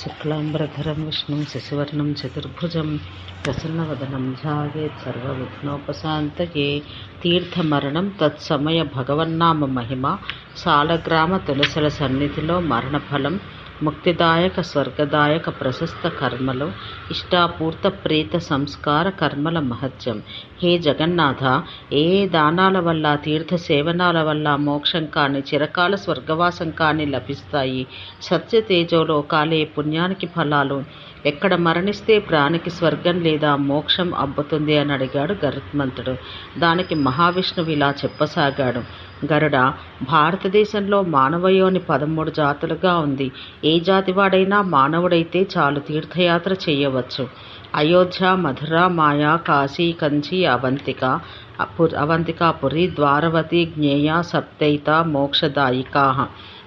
శుక్లాంబరధరం విష్ణుం శశివర్ణం చతుర్భుజం ప్రసన్నవదనం ధ్యాయేత్ సర్వవిఘ్నోపశాంతయే. తీర్థమరణం తత్సమయ భగవన్నామ మహిమ. సాలగ్రామ తులసల సన్నిధిలో మరణఫలం. ముక్తిదాయక స్వర్గదాయక ప్రశస్త కర్మలు ఇష్టాపూర్త ప్రేత సంస్కార కర్మల మహత్యం. హే జగన్నాథ ఏ దానాల వల్ల తీర్థ సేవనాల వల్ల మోక్షం కాని చిరకాల స్వర్గవాసం కాని లభిస్తాయి? సత్య తేజోలో కాలే పుణ్యానికి ఫలాలు. ఎక్కడ మరణిస్తే ప్రాణికి స్వర్గం లేదా మోక్షం అబ్బుతుంది అని అడిగాడు గరుత్మంతుడు. దానికి మహావిష్ణువు ఇలా చెప్పసాగాడు. గరుడ భారతదేశంలో మానవయోని పదమూడు జాతులుగా ఉంది. ఏ జాతివాడైనా మానవుడైతే చాలు తీర్థయాత్ర చేయవచ్చు. అయోధ్య మధుర మాయా కాశీ కంచి అవంతిక అవంతికాపురి ద్వారవతి జ్ఞేయ సప్తైత మోక్షదాయికా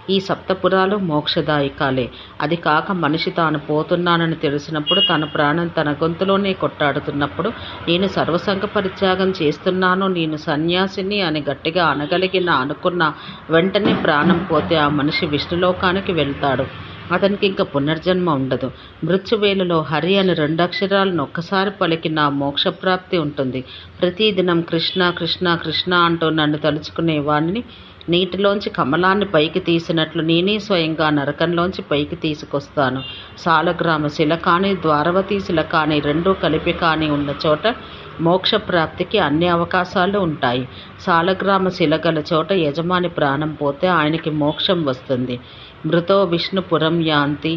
ఈ సప్తపురాలు మోక్షదాయకాలే. అది కాక మనిషి తాను పోతున్నానని తెలిసినప్పుడు తన ప్రాణం తన గొంతులోనే కొట్టాడుతున్నప్పుడు నేను సర్వసంగ పరిత్యాగం చేస్తున్నాను నేను సన్యాసిని అని గట్టిగా అనగలిగిన అనుకున్న వెంటనే ప్రాణం పోతే ఆ మనిషి విష్ణులోకానికి వెళ్తాడు. అతనికి ఇంకా పునర్జన్మ ఉండదు. మృత్యువేలలో హరి అని రెండు అక్షరాలను ఒక్కసారి పలికిన మోక్షప్రాప్తి ఉంటుంది. ప్రతిదినం కృష్ణ కృష్ణ కృష్ణ అంటూ నన్ను తలుచుకునే వాడిని నీటిలోంచి కమలాన్ని పైకి తీసినట్లు నేనే స్వయంగా నరకంలోంచి పైకి తీసుకొస్తాను. సాలగ్రామ శిల కానీ ద్వారవతి శిల కానీ రెండూ కలిపి కానీ ఉన్న చోట మోక్ష ప్రాప్తికి అన్ని అవకాశాలు ఉంటాయి. సాలగ్రామ శిల గల చోట యజమాని ప్రాణం పోతే ఆయనకి మోక్షం వస్తుంది. మృతో విష్ణుపురం యాంతి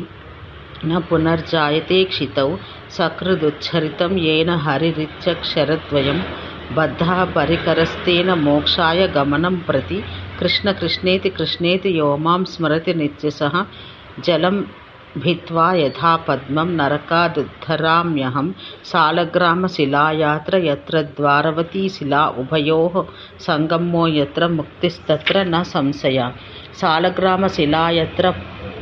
న పునర్జాయతే క్షితౌ సకృదుచ్చరితం ఏన హరిరిచ్చక్షరద్వయం బద్ధ పరికరస్తేన మోక్షాయ గమనం ప్రతి कृष्ण कृष्णेति यो माँ स्मरति नित्यसः। जलं भित्वा यथा पद्मं नरकादुद्धराम्यहं सालग्रामशिलायात्र यत्र द्वारवतीशिला उभयोः सङ्गमो यत्र मुक्तिस्तत्र न संशया। सालग्रामशिला यत्र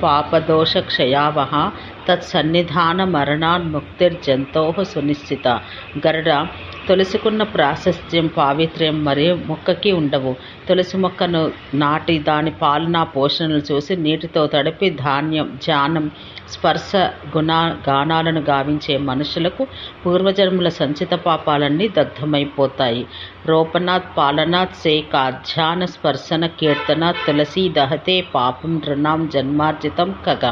पापदोषक्षयावः, तत्सन्निधानमरणान्मुक्तिर्जन्तोः सुनिश्चिता। गरुडा తులసికున్న ప్రాశస్త్యం పావిత్ర్యం మరే మొక్కకి ఉండవు. తులసి మొక్కను నాటి దాని పాలన పోషణలు చూసి నీటితో తడిపి ధాన్యం ధ్యానం స్పర్శ గుణ గానాలను గావించే మనుషులకు పూర్వజన్మల సంచిత పాపాలన్నీ దగ్ధమైపోతాయి. రోపనాథ్ పాలనాథ్ సేకాధ్యాన స్పర్శన కీర్తన తులసి దహతే పాపం నృణాం జన్మార్జితం కగ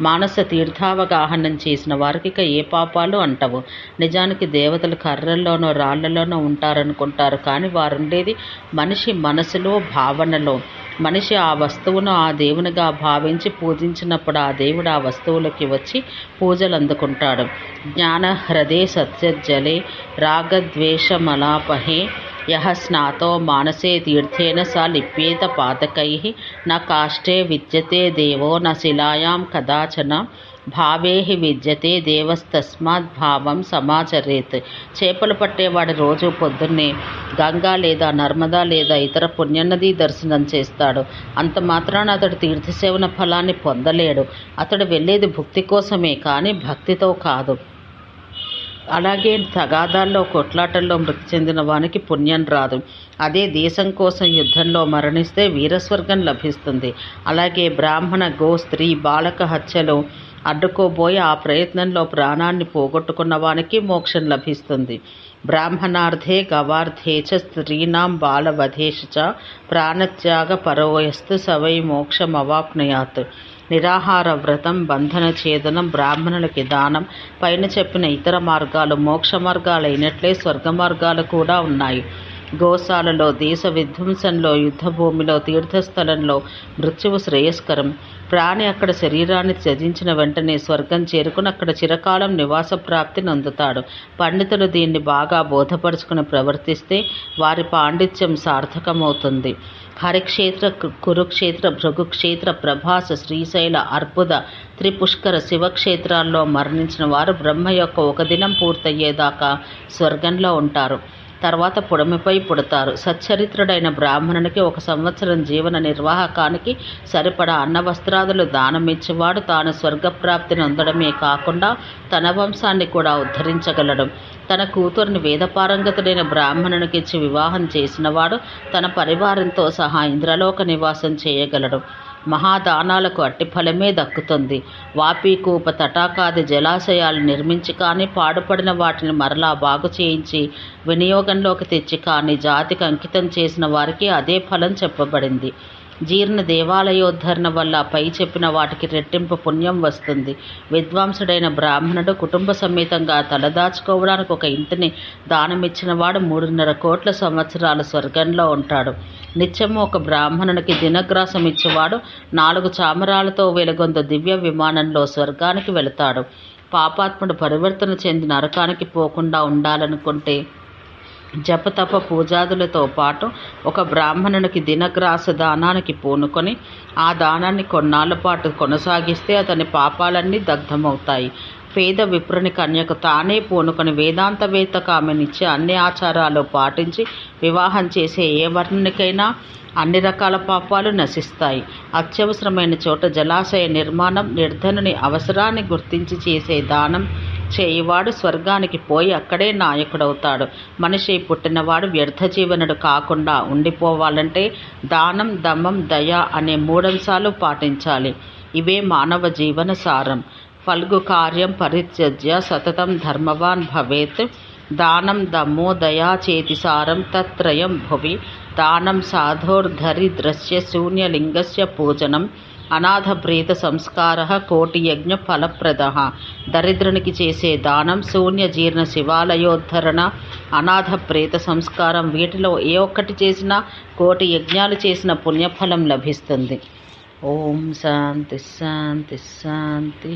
మానస తీర్థావగాహనం చేసిన వారికి ఇక ఏ పాపాలు అంటవు. నిజానికి దేవతలు కర్రల్లోనో రాళ్ళలోనో ఉంటారనుకుంటారు. కానీ వారుండేది మనిషి మనసులో భావనలో. మనిషి ఆ వస్తువును ఆ దేవునిగా భావించి పూజించినప్పుడు ఆ దేవుడు ఆ వస్తువులకి వచ్చి పూజలు అందుకుంటాడు జ్ఞాన హ్రదే సత్యజలే రాగద్వేషమలాపహే యహ స్నాతో మానసే తీర్థేన స లిప్యేత పాతకై న కాష్టే విద్యతే దేవో న శిలాయాం కదాచన భావే విద్యతే దేవస్తస్మాత్ భావం సమాచరేత్ చేపలు పట్టేవాడు రోజు పొద్దున్నే గంగా లేదా నర్మదా లేదా ఇతర పుణ్యనది దర్శనం చేస్తాడు. అంత మాత్రాన అతడు తీర్థసేవన ఫలాన్ని పొందలేడు. అతడు వెళ్ళేది భుక్తి కోసమే కానీ భక్తితో కాదు. అలాగే తగాదాల్లో కొట్లాటల్లో మృతి చెందిన వానికి పుణ్యం రాదు. అదే దేశం కోసం యుద్ధంలో మరణిస్తే వీరస్వర్గం లభిస్తుంది. అలాగే బ్రాహ్మణ గో స్త్రీ బాలక హత్యలు అడ్డుకోబోయి ఆ ప్రయత్నంలో ప్రాణాన్ని పోగొట్టుకున్న వానికి మోక్షం లభిస్తుంది. బ్రాహ్మణార్థే గవార్థే చ స్త్రీణాం బాలవధేష చ ప్రాణత్యాగ పరోయస్తు సవై మోక్షమవాప్నయాత్. నిరాహార వ్రతం బంధన ఛేదనం బ్రాహ్మణులకి దానం పైన చెప్పిన ఇతర మార్గాలు మోక్ష మార్గాలైనట్లే స్వర్గ మార్గాలు కూడా ఉన్నాయి. గోశాలలో దేశ విధ్వంసంలో యుద్ధభూమిలో తీర్థస్థలంలో మృత్యువు శ్రేయస్కరం. ప్రాణి అక్కడ శరీరాన్ని త్యజించిన వెంటనే స్వర్గం చేరుకుని అక్కడ చిరకాలం నివాస ప్రాప్తి నొందుతాడు. పండితులు దీన్ని బాగా బోధపరుచుకుని ప్రవర్తిస్తే వారి పాండిత్యం సార్థకమవుతుంది. హరిక్షేత్ర కురుక్షేత్ర భృగుక్షేత్ర ప్రభాస శ్రీశైల అర్బుద త్రిపుష్కర శివక్షేత్రాల్లో మరణించిన వారు బ్రహ్మ యొక్క ఒక దినం పూర్తయ్యేదాకా స్వర్గంలో ఉంటారు. తర్వాత పొడమిపై పుడతారు. సచ్చరిత్రుడైన బ్రాహ్మణునికి ఒక సంవత్సరం జీవన నిర్వాహకానికి సరిపడా అన్న వస్త్రాదులు దానమిచ్చేవాడు తాను స్వర్గప్రాప్తిని అందడమే కాకుండా తన వంశాన్ని కూడా ఉద్ధరించగలడు. తన కూతురుని వేదపారంగతుడైన బ్రాహ్మణునికిచ్చి వివాహం చేసినవాడు తన పరివారంతో సహా ఇంద్రలోక నివాసం చేయగలడు. మహాదానాలకు అట్టి ఫలమే దక్కుతుంది. వాపీకూప తటాకాది జలాశయాలు నిర్మించి కానీ పాడుపడిన వాటిని మరలా బాగు చేయించి వినియోగంలోకి తెచ్చి కానీ జాతికి అంకితం చేసిన వారికి అదే ఫలం చెప్పబడింది. జీర్ణ దేవాలయోద్ధరణ వల్ల పై చెప్పిన వాటికి రెట్టింపు పుణ్యం వస్తుంది. విద్వాంసుడైన బ్రాహ్మణుడు కుటుంబ సమేతంగా తలదాచుకోవడానికి ఒక ఇంటిని దానమిచ్చిన వాడు మూడున్నర కోట్ల సంవత్సరాలు స్వర్గంలో ఉంటాడు. నిత్యము ఒక బ్రాహ్మణునికి దినగ్రాసం ఇచ్చేవాడు నాలుగు చామరాలతో వెలుగొంద దివ్య విమానంలో స్వర్గానికి వెళతాడు. పాపాత్ముడు పరివర్తన చెంది నరకానికి పోకుండా ఉండాలనుకుంటే జపతప పూజాదులతో పాటు ఒక బ్రాహ్మణునికి దినగ్రాస దానానికి పూనుకొని ఆ దానాన్ని కొన్నాళ్ళ పాటు కొనసాగిస్తే అతని పాపాలన్నీ దగ్ధమవుతాయి. పేద విప్రుని కన్యకు తానే పూనుకొని వేదాంతవేత్తకు ఆమెనిచ్చే అన్ని ఆచారాలు పాటించి వివాహం చేసే ఏ వర్ణునికైనా అన్ని రకాల పాపాలు నశిస్తాయి. అత్యవసరమైన చోట జలాశయ నిర్మాణం నిర్ధనుని అవసరాన్ని గుర్తించి చేసే దానం చేయువాడు స్వర్గానికి పోయి అక్కడే నాయకుడవుతాడు. మనిషి పుట్టినవాడు వ్యర్థ జీవనుడు కాకుండా ఉండిపోవాలంటే దానం దమ్మం దయ అనే మూడంశాలు పాటించాలి. ఇవే మానవ జీవన సారం. ఫల్గు కార్యం పరిత్యజ్య సతతం ధర్మవాన్ భవేత్. దానం దమ్మో దయా చేతిసారం తత్రయం భువి. దానం సాధోర్ధరి ద్రశ్య శూన్యలింగస్య పూజనం. అనాథప్రేత సంస్కార కోటియజ్ఞ ఫలప్రద. దరిద్రునికి చేసే దానం శూన్య జీర్ణ శివాలయోద్ధరణ. అనాథప్రేత సంస్కారం వీటిలో ఏ ఒక్కటి చేసినా కోటి యజ్ఞాలు చేసిన పుణ్యఫలం లభిస్తుంది. ఓం శాంతి శాంతి శాంతి.